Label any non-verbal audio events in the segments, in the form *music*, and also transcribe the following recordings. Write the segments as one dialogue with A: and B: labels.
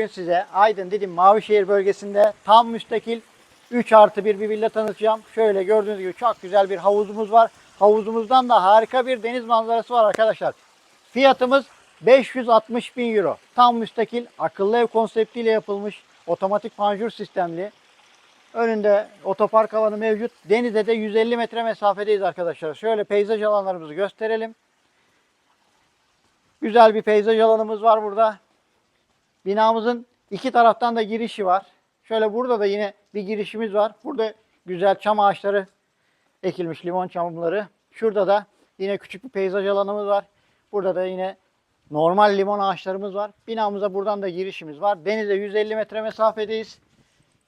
A: bugün size Aydın Didim Mavişehir bölgesinde tam müstakil 3 artı 1 bir villa tanıtacağım. Şöyle gördüğünüz gibi çok güzel bir havuzumuz var. Havuzumuzdan da harika bir deniz manzarası var arkadaşlar. Fiyatımız 560 bin euro. Tam müstakil akıllı ev konseptiyle yapılmış otomatik panjur sistemli. Önünde otopark alanı mevcut. Denize de 150 metre mesafedeyiz arkadaşlar. Şöyle peyzaj alanlarımızı gösterelim. Güzel bir peyzaj alanımız var burada. Binamızın iki taraftan da girişi var. Şöyle burada da yine bir girişimiz var. Burada güzel çam ağaçları ekilmiş limon çamları. Şurada da yine küçük bir peyzaj alanımız var. Burada da yine normal limon ağaçlarımız var. Binamıza buradan da girişimiz var. Denize 150 metre mesafedeyiz.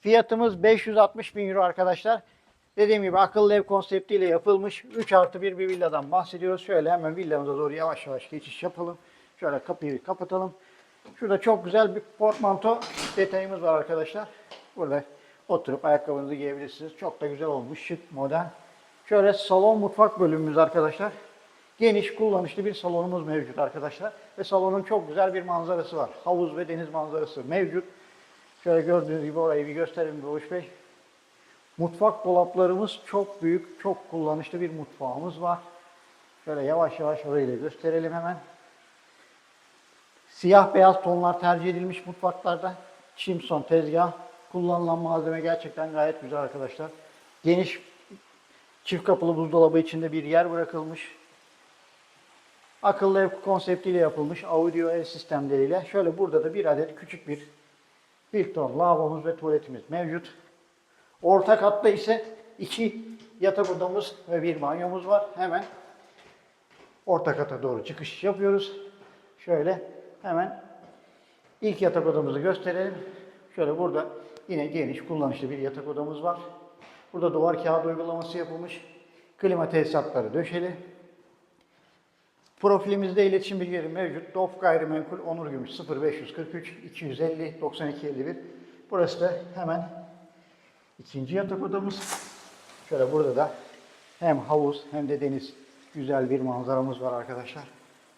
A: Fiyatımız 560 bin euro arkadaşlar. Dediğim gibi akıllı ev konseptiyle yapılmış 3 artı 1 bir villadan bahsediyoruz. Şöyle hemen villamıza doğru yavaş yavaş geçiş yapalım. Şöyle kapıyı kapatalım. Şurada çok güzel bir portmanto detayımız var arkadaşlar. Burada oturup ayakkabınızı giyebilirsiniz. Çok da güzel olmuş, şık, modern. Şöyle salon mutfak bölümümüz arkadaşlar. Geniş, kullanışlı bir salonumuz mevcut arkadaşlar. Ve salonun çok güzel bir manzarası var. Havuz ve deniz manzarası mevcut. Şöyle gördüğünüz gibi orayı bir gösterelim Doğuş Bey. Mutfak dolaplarımız çok büyük, çok kullanışlı bir mutfağımız var. Şöyle yavaş yavaş orayı da gösterelim hemen. Siyah beyaz tonlar tercih edilmiş mutfaklarda. Çimson tezgah. Kullanılan malzeme gerçekten gayet güzel arkadaşlar. Geniş çift kapılı buzdolabı içinde bir yer bırakılmış. Akıllı ev konseptiyle yapılmış audio ev sistemleriyle. Şöyle burada da bir adet küçük bir Hilton lavabomuz ve tuvaletimiz mevcut. Orta katta ise iki yatak odamız ve bir banyomuz var. Hemen orta kata doğru çıkış yapıyoruz. Şöyle hemen ilk yatak odamızı gösterelim. Şöyle burada yine geniş kullanışlı bir yatak odamız var. Burada duvar kağıdı uygulaması yapılmış. Klima tesisatları döşeli. Profilimizde iletişim bilgileri mevcut. DOF Gayrimenkul Onur Gümüş 0543 250 92 51. Burası da hemen ikinci yatak odamız. Şöyle burada da hem havuz hem de deniz güzel bir manzaramız var arkadaşlar.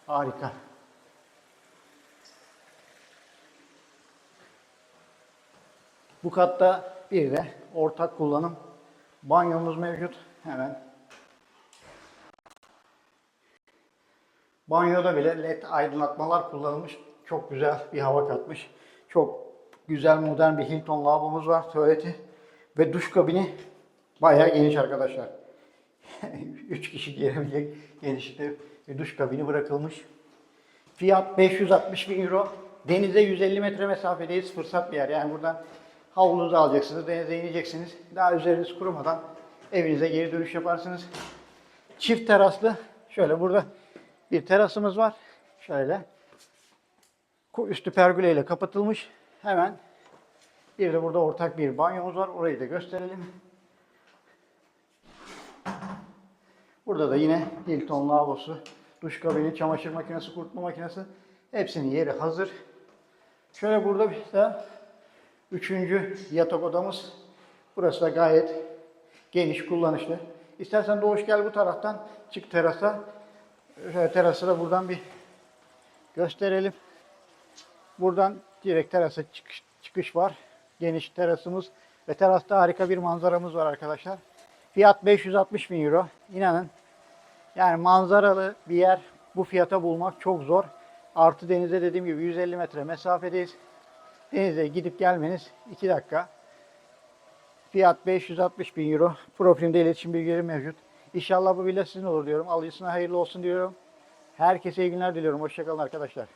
A: Harika. Bu katta bir de ortak kullanım banyomuz mevcut. Hemen Banyoda bile led aydınlatmalar kullanılmış. Çok güzel bir hava katmış. Çok güzel modern bir Hilton lavabomuz var. Tuvaleti ve duş kabini bayağı geniş arkadaşlar. *laughs* 3 kişi girebilecek genişlikte bir duş kabini bırakılmış. Fiyat 560 bin euro. Denize 150 metre mesafedeyiz. Fırsat bir yer. Yani buradan havlunuzu alacaksınız. Denize ineceksiniz. Daha üzeriniz kurumadan evinize geri dönüş yaparsınız. Çift teraslı. Şöyle burada bir terasımız var. Şöyle. Üstü pergüleyle kapatılmış. Hemen bir de burada ortak bir banyomuz var. Orayı da gösterelim. Burada da yine Hilton lavabosu, duş kabini, çamaşır makinesi, kurutma makinesi. Hepsinin yeri hazır. Şöyle burada bir de üçüncü yatak odamız. Burası da gayet geniş, kullanışlı. İstersen Doğuş gel bu taraftan çık terasa. Terası da buradan bir gösterelim. Buradan direkt terasa çıkış, çıkış var. Geniş terasımız ve terasta harika bir manzaramız var arkadaşlar. Fiyat 560 bin euro. İnanın yani manzaralı bir yer bu fiyata bulmak çok zor. Artı denize dediğim gibi 150 metre mesafedeyiz. Denize gidip gelmeniz 2 dakika. Fiyat 560 bin euro. Profilimde iletişim bilgileri mevcut. İnşallah bu villa sizin olur diyorum. Alıcısına hayırlı olsun diyorum. Herkese iyi günler diliyorum. Hoşçakalın arkadaşlar.